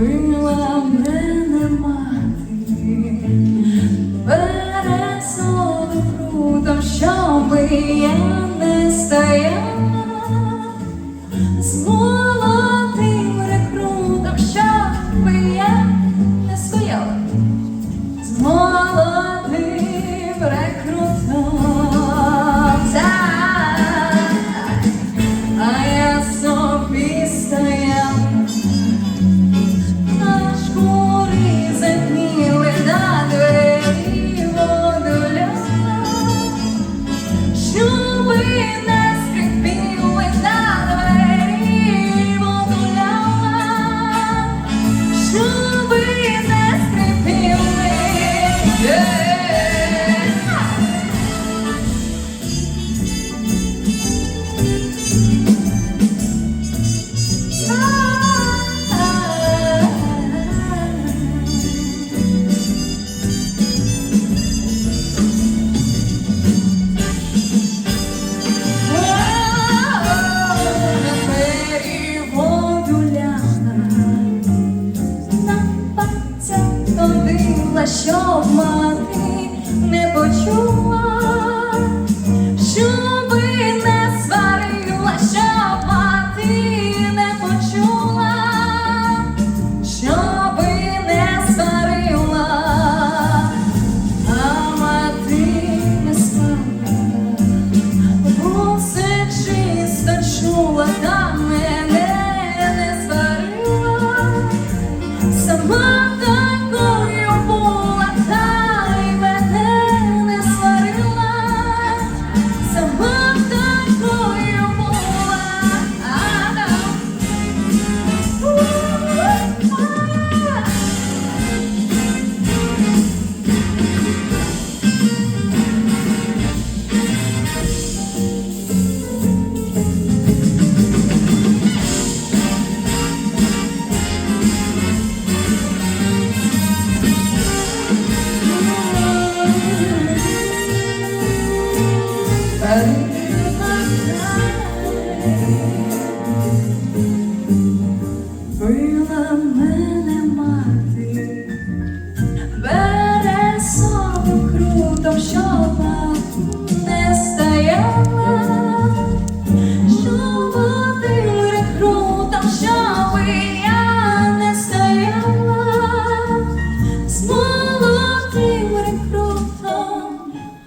любила мене мати, пересолив прутом, щоб я не стояла.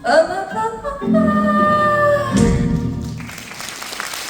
Ana